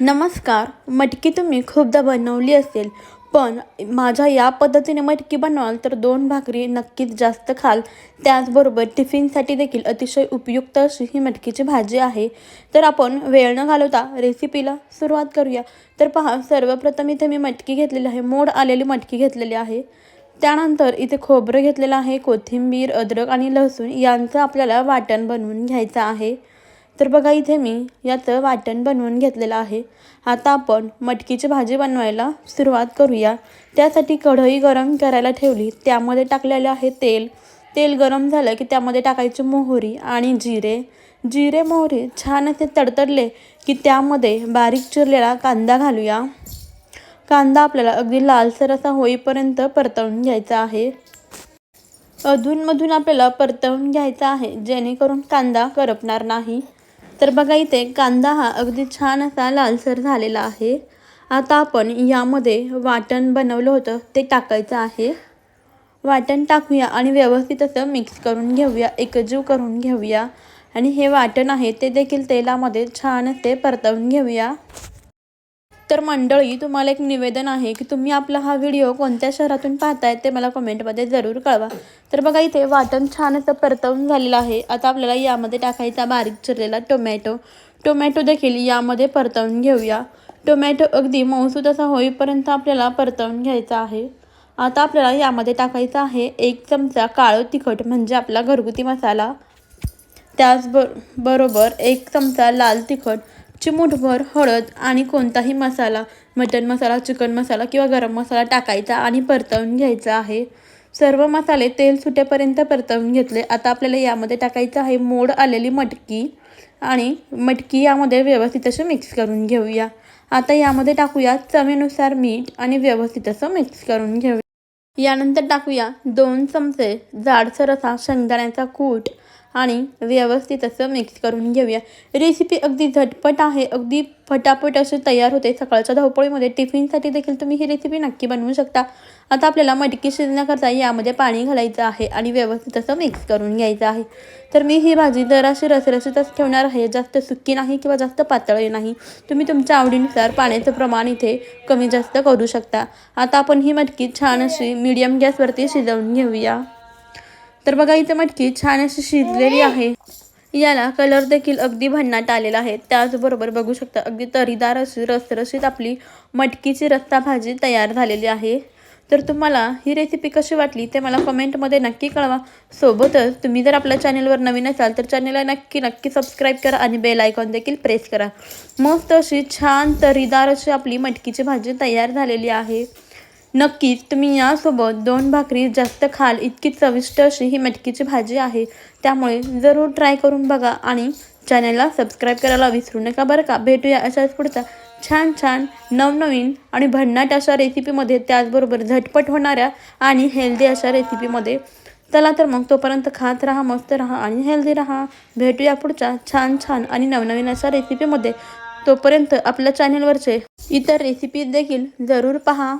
नमस्कार मटकी तुम्ही खूपदा बनवली असेल पण माझ्या या पद्धतीने मटकी बनवाल तर दोन भाकरी नक्कीच जास्त खाल. त्याचबरोबर टिफिनसाठी देखील अतिशय उपयुक्त अशी ही मटकीची भाजी आहे. तर आपण वेळ न घालवता रेसिपीला सुरुवात करूया. तर पहा सर्वप्रथम इथे मी मटकी घेतलेली आहे मोड आलेली मटकी घेतलेली आहे. त्यानंतर इथे खोबरं घेतलेलं आहे कोथिंबीर अद्रक आणि लसूण यांचं आपल्याला वाटण बनवून घ्यायचं आहे. तर बघा इथे मी याचं वाटण बनवून घेतलेलं आहे. आता आपण मटकीची भाजी बनवायला सुरुवात करूया. त्यासाठी कढई गरम करायला ठेवली. त्यामध्ये टाकलेलं आहे तेल. तेल गरम झालं की त्यामध्ये टाकायची मोहरी आणि जिरे. जिरे मोहरी छान असे तडतडले की त्यामध्ये बारीक चिरलेला कांदा घालूया. कांदा आपल्याला अगदी लालसर असा होईपर्यंत परतवून घ्यायचा आहे. अधूनमधून आपल्याला परतवून घ्यायचा आहे. जेणेकरून कांदा करपणार नाही. तर बघा इथे कांदा हा अगदी छान असा लालसर झालेला आहे. आता आपण यामध्ये वाटण बनवलं होतं ते टाकायचं आहे. वाटण टाकूया आणि व्यवस्थित असं मिक्स करून घेऊया एकजीव करून घेऊया. आणि हे वाटण आहे ते देखील तेलामध्ये छान असे परतवून घेऊया. तर मंडळी तुम्हाला एक निवेदन आहे की तुम्ही आपला हा व्हिडिओ कोणत्या शहरातून पाहताय ते मला कमेंटमध्ये जरूर कळवा. तर बघा इथे वाटण छान असं परतवून झालेलं आहे. आता आपल्याला यामध्ये टाकायचा बारीक चिरलेला टोमॅटो. टोमॅटो देखील यामध्ये परतवून घेऊया. टोमॅटो अगदी मऊसूद असा होईपर्यंत आपल्याला परतवून घ्यायचा आहे. आता आपल्याला यामध्ये टाकायचा आहे एक चमचा काळं तिखट म्हणजे आपला घरगुती मसाला. त्याचबर बरोबर एक चमचा लाल तिखट. चिमूटभर हळद आणि कोणताही मसाला मटन मसाला चिकन मसाला किंवा गरम मसाला टाकायचा आणि परतवून घ्यायचा आहे. सर्व मसाले तेल सुटेपर्यंत परतवून घेतले. आता आपल्याला यामध्ये टाकायचं आहे मोड आलेली मटकी आणि मटकी यामध्ये व्यवस्थित असं मिक्स करून घेऊया. आता यामध्ये टाकूया चवीनुसार मीठ आणि व्यवस्थित असं मिक्स करून घेऊया. यानंतर टाकूया दोन चमचे जाडसर असा शेंगदाण्याचा कूट. आणि व्यवस्थित असं मिक्स करून घेऊया. रेसिपी अगदी झटपट आहे. अगदी फटाफट असे तयार होते. सकाळच्या धावपळीमध्ये टिफिनसाठी देखील तुम्ही ही रेसिपी नक्की बनवू शकता. आता आपल्याला मटकी शिजण्याकरता यामध्ये पाणी घालायचं आहे आणि व्यवस्थित असं मिक्स करून घ्यायचं आहे. तर मी ही भाजी जराशी रसरशीतच ठेवणार आहे. जास्त सुक्की नाही किंवा जास्त पातळी नाही. तुम्ही तुमच्या आवडीनुसार पाण्याचं प्रमाण इथे कमी जास्त करू शकता. आता आपण ही मटकी छान अशी मीडियम गॅसवरती शिजवून घेऊया. तर बघा इथे मटकी छान अशी शिजलेली आहे. याला कलर देखील अगदी भन्नाट आलेला आहे. त्याचबरोबर बघू शकता अगदी तरीदार अशी रसरशीत आपली मटकीची रस्ता भाजी तयार झालेली आहे. तर तुम्हाला ही रेसिपी कशी वाटली ते मला कमेंटमध्ये नक्की कळवा. सोबतच तुम्ही जर आपल्या चॅनलवर नवीन असाल तर चॅनलला नक्की नक्की सबस्क्राईब करा आणि बेल आयकॉन देखील प्रेस करा. मस्त अशी छान तरीदार अशी आपली मटकीची भाजी तयार झालेली आहे. नक्कीच तुम्ही यासोबत दोन भाकरी जास्त खाल इतकी चविष्ट अशी ही मटकीची भाजी आहे. त्यामुळे जरूर ट्राय करून बघा आणि चॅनलला सबस्क्राईब करायला विसरू नका. बरं का? भेटूया अशाच पुढचा छान छान नवनवीन आणि भन्नाट अशा रेसिपीमध्ये त्याचबरोबर झटपट होणाऱ्या आणि हेल्दी अशा रेसिपीमध्ये चला तर मग तोपर्यंत खात राहा मस्त राहा आणि हेल्दी राहा. भेटूया पुढच्या छान छान आणि नवनवीन अशा रेसिपीमध्ये तोपर्यंत आपल्या चॅनलवरचे इतर रेसिपीज देखील जरूर पहा.